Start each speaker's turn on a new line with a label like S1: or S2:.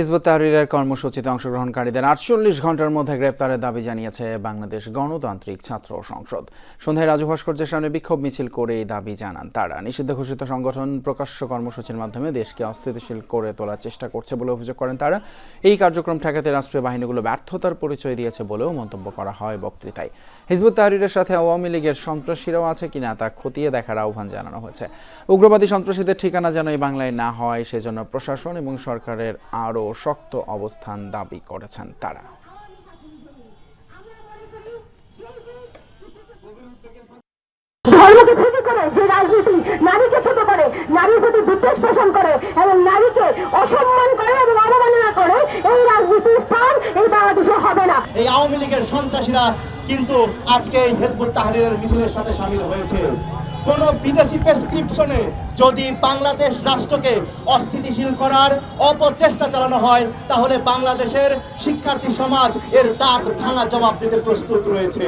S1: Hizb ut তাহরিরের কর্মসূচিতে অংশগ্রহণকারীদের আটচল্লিশ ঘণ্টার মধ্যে গ্রেপ্তারের দাবি জানিয়েছে বাংলাদেশ গণতান্ত্রিক ছাত্র সংসদ। সন্ধ্যায় রাজু ভাস্কর্যের সামনে বিক্ষোভ মিছিল করে এই দাবি জানান তারা। নিষিদ্ধ ঘোষিত সংগঠন প্রকাশ্য কর্মসূচির মাধ্যমে দেশকে অস্থিতিশীল করে তোলার চেষ্টা করছে বলে অভিযোগ করেন তারা। এই কার্যক্রম ঠেকাতে রাষ্ট্রীয় বাহিনীগুলো ব্যর্থতার পরিচয় দিয়েছে বলেও মন্তব্য করা হয় বক্তৃতায়। হিজবুত তাহরিরের সাথে আওয়ামী লীগের সন্ত্রাসীরাও আছে কিনা তা খতিয়ে দেখার আহ্বান জানানো হয়েছে। উগ্রবাদী সন্ত্রাসীদের ঠিকানা যেন এই বাংলায় না হয়, সেজন্য প্রশাসন এবং সরকারের আরও শক্ত অবস্থান দাবি করেছেন তারা।
S2: ধর্মকে ভিত্তি করে যে রাজনীতি নারীকে ছোট করে নারীর প্রতি বিদ্বেষ পোষণ করে এবং নারীকে অসম্মান করে এবং অবমাননা করে এই রাজনীতির স্থান এই বাংলাদেশে হবে না।
S3: এই আওয়ামী লীগের সন্ত্রাসীরা কিন্তু আজকে এই হেজবুত তাহরিরের মিছিলের সাথে সামিল হয়েছে। কোন বিদেশি প্রেসক্রিপশনে যদি বাংলাদেশ রাষ্ট্রকে অস্থিতিশীল করার অপচেষ্টা চালানো হয়, তাহলে বাংলাদেশের শিক্ষার্থী সমাজ এর দাঁত ভাঙা জবাব দিতে প্রস্তুত রয়েছে।